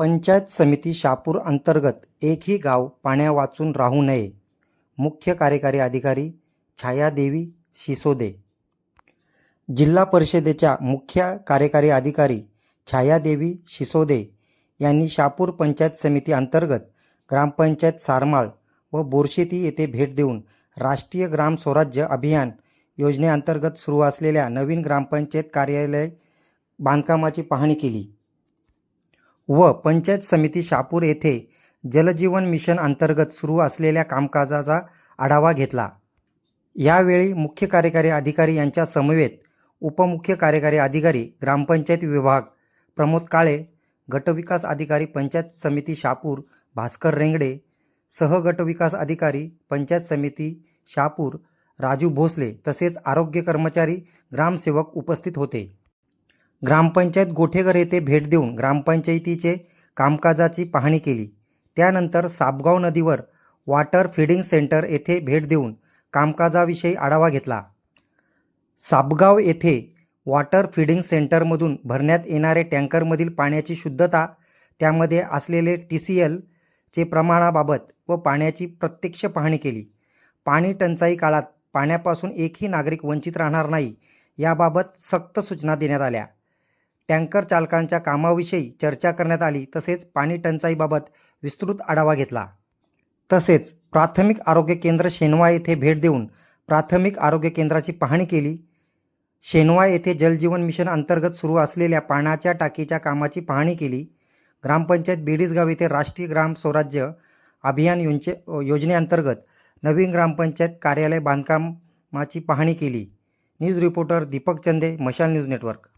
पंचायत समिती शापूर अंतर्गत एकही गाव पाण्यावाचून राहू नये. मुख्य कार्यकारी अधिकारी छायादेवी शिसोदे. जिल्हा परिषदेच्या मुख्य कार्यकारी अधिकारी छायादेवी शिसोदे यांनी शापूर पंचायत समिती अंतर्गत ग्रामपंचायत सारमाळ व बोरशेती येथे भेट देऊन राष्ट्रीय ग्राम स्वराज्य अभियान योजनेअंतर्गत सुरू असलेल्या नवीन ग्रामपंचायत कार्यालय बांधकामाची पाहणी केली. व पंचायत समिती शापूर येथे जलजीवन मिशन अंतर्गत सुरू असलेल्या कामकाजाचा आढावा घेतला. यावेळी मुख्य कार्यकारी अधिकारी यांच्या समवेत उपमुख्य कार्यकारी अधिकारी ग्रामपंचायत विभाग प्रमोद काळे गटविकास अधिकारी पंचायत समिती शापूर भास्कर रेंगडे सहगटविकास अधिकारी पंचायत समिती शापूर राजू भोसले तसेच आरोग्य कर्मचारी ग्रामसेवक उपस्थित होते. ग्रामपंचायत गोठेघर येथे भेट देऊन ग्रामपंचायतीचे कामकाजाची पाहणी केली. त्यानंतर सापगाव नदीवर वॉटर फीडिंग सेंटर येथे भेट देऊन कामकाजाविषयी आढावा घेतला. सापगाव येथे वॉटर फीडिंग सेंटरमधून भरण्यात येणारे टँकरमधील पाण्याची शुद्धता त्यामध्ये असलेले टी सी एलचे प्रमाणाबाबत व पाण्याची प्रत्यक्ष पाहणी केली. पाणी टंचाई काळात पाण्यापासून एकही नागरिक वंचित राहणार नाही याबाबत सक्त सूचना देण्यात आल्या. टँकर चालकांच्या कामाविषयी चर्चा करण्यात आली तसेच पाणी टंचाईबाबत विस्तृत आढावा घेतला. तसेच प्राथमिक आरोग्य केंद्र शेनवा येथे भेट देऊन प्राथमिक आरोग्य केंद्राची पाहणी केली. शेनवा येथे जलजीवन मिशन अंतर्गत सुरू असलेल्या पाण्याच्या टाकीच्या कामाची पाहणी केली. ग्रामपंचायत बेडीसगाव येथे राष्ट्रीय ग्राम स्वराज्य अभियान योजने योजनेअंतर्गत नवीन ग्रामपंचायत कार्यालय बांधकामाची पाहणी केली. न्यूज रिपोर्टर दीपक चंदे मशाल न्यूज नेटवर्क.